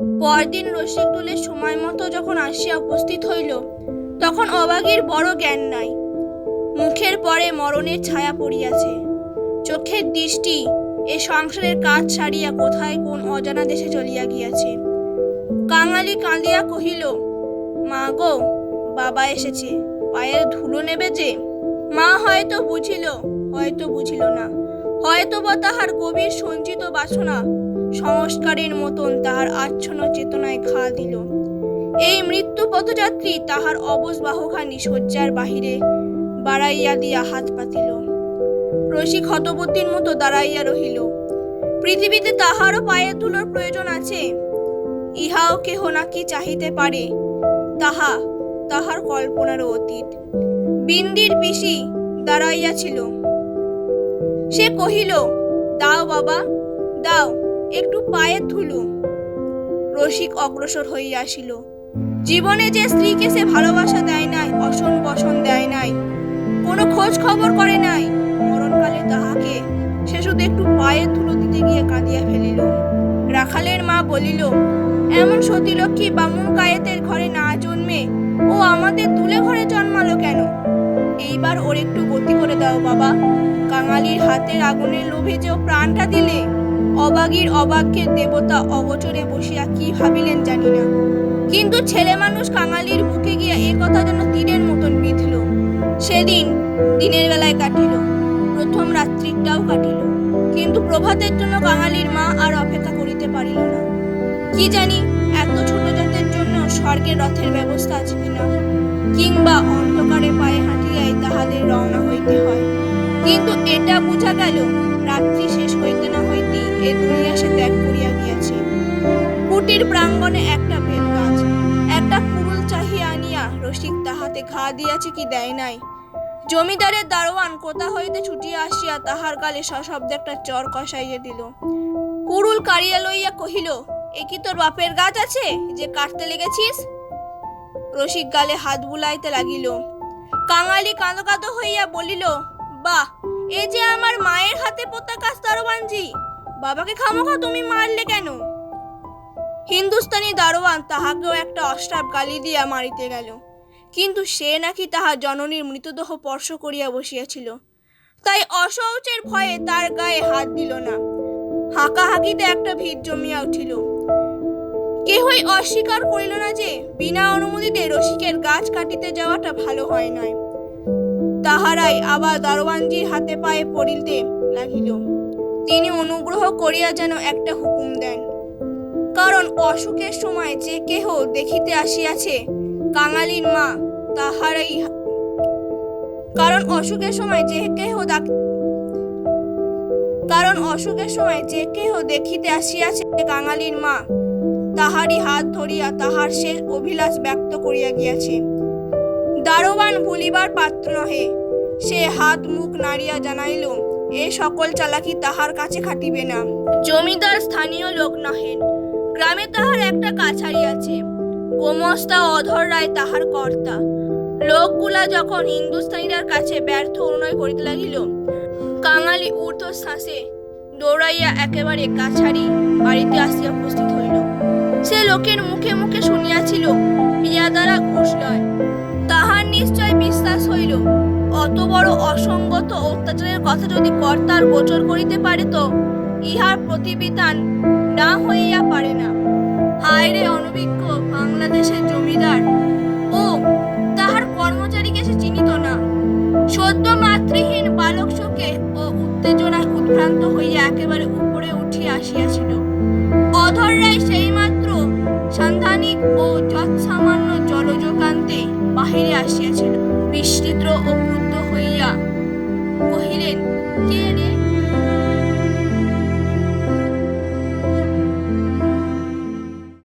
পরদিন রসিকদুলের সময় মতো যখন আসিয়া উপস্থিত হইল, তখন অবাগীর বড় জ্ঞান নাই। মুখের পরে মরণের ছায়া পড়িয়াছে। চোখের দৃষ্টি এ সংসারের কাজ সারিয়া কোথায় কোন অজানা দেশে চলিয়া গিয়াছে। কাঙালি কাঁদিয়া কহিল, মা গো, বাবা এসেছে, পায়ের ধুলো নেবে যে? মা হয়তো বুঝিল হয়তো বুঝিল না। হয়তো বা তাহার গভীর সঞ্চিত বাসনা সংস্কারের মতন তাহার আচ্ছন্ন চেতনায় ঘা দিল। এই মৃত্যু পথযাত্রী তাহার অবস বাহুখানি শয্যার বাহিরে বাড়াইয়া দিয়া হাত পাতিল। রসিক হতবুদ্ধির মতো দাঁড়াইয়া রহিল। পৃথিবীতে তাহারও পায়ের ধুলোর প্রয়োজন আছে। ইহাও কেহ নাকি চাহিতে পারে, তাহা তাহার কল্পনারও অতীত। বিন্দির পিসি দাঁড়াইয়াছিল। সে কহিল, দাও বাবা, দাও। একটু পায়ের ধুলো। রসিক অগ্রসর হইয়া আসিল। জীবনে যে স্ত্রীকে সে ভালোবাসা দেয় নাই, অসন বসন দেয় নাই, কোনো খোঁজ খবর করে নাই, মরণকালে তাহাকে সে শুধু একটু পায়ের ধুলো দিতে গিয়ে কাঁদিয়া ফেলিল। রাখালের মা বলিল, এমন সতীলক্ষ্মী বামুন কায়েতের ঘরে না জন্মে ও আমাদের তুলে ঘরে জন্মালো কেন? এইবার ওর একটু গতি করে দাও বাবা। কাঙালির হাতের আগুনের লোভে যে প্রাণটা দিলে অবাগীর অবাক্যের দেবতা অবচরে বসিয়া কি ভাবিলেন জানি না। কিন্তু ছেলে মানুষ কাঙালির বুকে গিয়া এ কথা যেন তীরের মতন বিঁধল। সেদিন দিনের বেলায় কাটিল, প্রথম রাত্রিটাও কাটিল। কিন্তু প্রভাতের জন্য কাঙালির মা আর অপেক্ষা করিতে পারিল না। কি জানি এত ছোট জাতের জন্য স্বর্গের রথের ব্যবস্থা আছে কিনা। কিংবা অন্ধকারে পায়ে হাঁটিয়াই তাহাদের রওনা হইতে হয়। কিন্তু এটা বোঝা গেল, রাত্রি শেষ হইতে এ ত্যাগ করিয়া গিয়াছে কুটির প্রাঙ্গণে একটা বেল গাছ একটা কুরুল চাহিয়া আনিয়া রসিক তাহাতে ঘা দিয়াছে কি দেয় নাই। জমিদারের দারোয়ান কোথা হইতে ছুটিয়া আসিয়া তাহার গালে সশব্দে একটা চর কষাইয়া দিল। কুরুল কাড়িয়া লইয়া কহিল, এ কি তোর বাপের গাছ আছে যে কাটতে লেগেছিস? রসিক গালে হাত বুলাইতে লাগিল। কাঙালি কাঁদো কাঁদো হইয়া বলিল, বাহ, এ যে আমার মায়ের হাতে পোতা কাজ দারোয়ানজি বাবাকে খামোখা তুমি মারলে কেন? হিন্দুস্তানি দারোয়ান তাহাকেও একটা অষ্টাপ গালি দিয়া মারিতে গেল। কিন্তু সে নাকি তাহার জননীর মৃতদেহ স্পর্শ করিয়া বসিয়াছিল। তাই অশৌচের ভয়ে তার গায়ে হাত দিল না। হাঁকাহাঁকিতে একটা ভিড় জমিয়া উঠিল। কেহই অস্বীকার করিল না যে, বিনা অনুমতিতে রসিকের গাছ কাটিতে যাওয়াটা ভালো হয় নাই। তাহারাই আবার দারোয়ানজির হাতে পায়ে পড়িতে লাগিল। তিনি অনুগ্রহ করিয়া যেন একটা হুকুম দেন। কারণ অসুখের সময় যে কেহ দেখিতে আসিয়াছে, কাঙালির মা, তাহারাই কারণ অসুখের সময় যে কেহ কারণ অসুখের সময় যে কেহ দেখিতে আসিয়াছে, কাঙালির মা, তাহারই হাত ধরিয়া তাহার শেষ অভিলাষ ব্যক্ত করিয়া গিয়াছে। দারোয়ান ভুলিবার পাত্র নহে, সে হাত মুখ নাড়িয়া জানাইল এ সকল চালাকি তাহার কাছে খাটিবে না। জমিদার স্থানীয় লোক নহেন। গ্রামে তাহার একটা কাছারি আছে। গোমস্তা অধর রায় তাহার কর্তা। লোকগুলা যখন হিন্দুস্তানিরার কাছে ব্যর্থ অনুনয় করিতে লাগিল, কাঙালি ঊর্ধ্ব শ্বাসে দৌড়াইয়া একেবারে কাছারি বাড়িতে আসিয়া উপস্থিত হইল। সে লোকের মুখে মুখে শুনিয়াছিল বিয়া দ্বারা ঘুষ লয়। অত বড় অসঙ্গত অত্যাচারের কথা যদি কর্তার গোচর করিতে পারে তো ইহার প্রতিবিধান না হইয়া পারে না। হায় রে অনভিজ্ঞ বাংলাদেশের জমিদার। ও, তাহার কর্মচারীকে সে চিনিত না। সদ্য মাতৃহীন বালক শোকে ও উত্তেজনায় উদ্ভ্রান্ত হইয়া একেবারে উপরে উঠিয়া আসিয়াছিল। অধর রায় সেই Yeah.